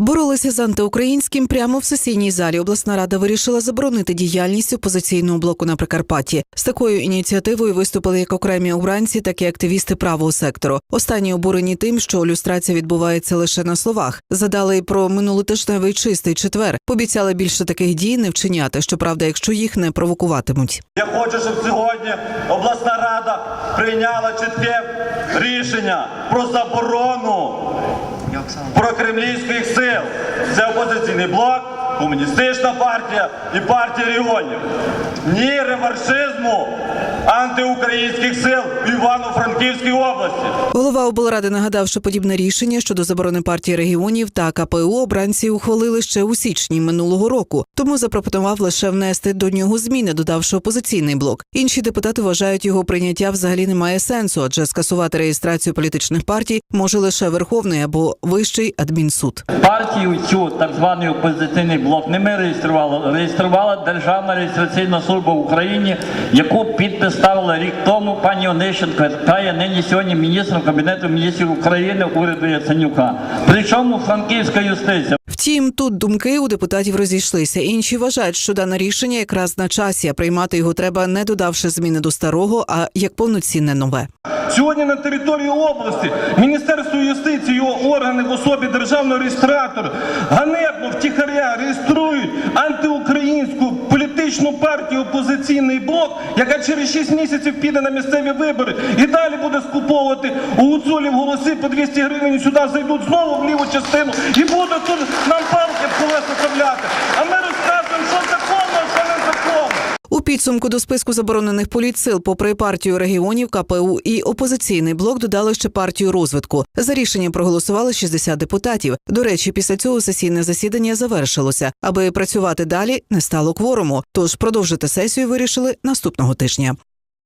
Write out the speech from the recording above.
Боролися з антиукраїнським прямо в сесійній залі. Обласна рада вирішила заборонити діяльність опозиційного блоку на Прикарпатті. З такою ініціативою виступили як окремі обранці, так і активісти правого сектору. Останні обурені тим, що люстрація відбувається лише на словах. Задали й про минулотижневий чистий четвер. Пообіцяли більше таких дій не вчиняти. Щоправда, якщо їх не провокуватимуть. Я хочу, щоб сьогодні обласна рада прийняла чітке рішення про заборону прокремлівських сил. Це опозиційний блок, комуністична партія і партія регіонів. Ні реваншизму антиукраїнських сил в Івано-Франківській області. Голова облради нагадав, що подібне рішення щодо заборони партії регіонів та КПУ обранці ухвалили ще у січні минулого року. Тому запропонував лише внести до нього зміни, додавши опозиційний блок. Інші депутати вважають, його прийняття взагалі не має сенсу, адже скасувати реєстрацію політичних партій може лише Верховний або Вищий адмінсуд. Партію цю так званий опозиційний блок не ми реєстрували, реєструвала Державна реєстраційна служба в Україні, яку підпис ставила рік тому пані Онищенко, яка є нині сьогодні міністром Кабінету міністрів України уряду Яценюка. Причому франківська юстиція. Втім, тут думки у депутатів розійшлися. Інші вважають, що дане рішення якраз на часі, а приймати його треба не додавши зміни до старого, а як повноцінне нове. Сьогодні на території області Міністерство юстиції, його органи в особі державного реєстратора ганебно втіхаря реєструють опозиційний блок, яка через 6 місяців піде на місцеві вибори і далі буде скуповувати у гуцулів голоси по 200 гривень. Сюди зайдуть знову в ліву частину і будуть тут нам палки в колеса вставляти. Підсумку до списку заборонених політсил, попри партію регіонів, КПУ і опозиційний блок, додали ще партію розвитку. За рішенням проголосували 60 депутатів. До речі, після цього сесійне засідання завершилося. Аби працювати далі, не стало кворуму. Тож продовжити сесію вирішили наступного тижня.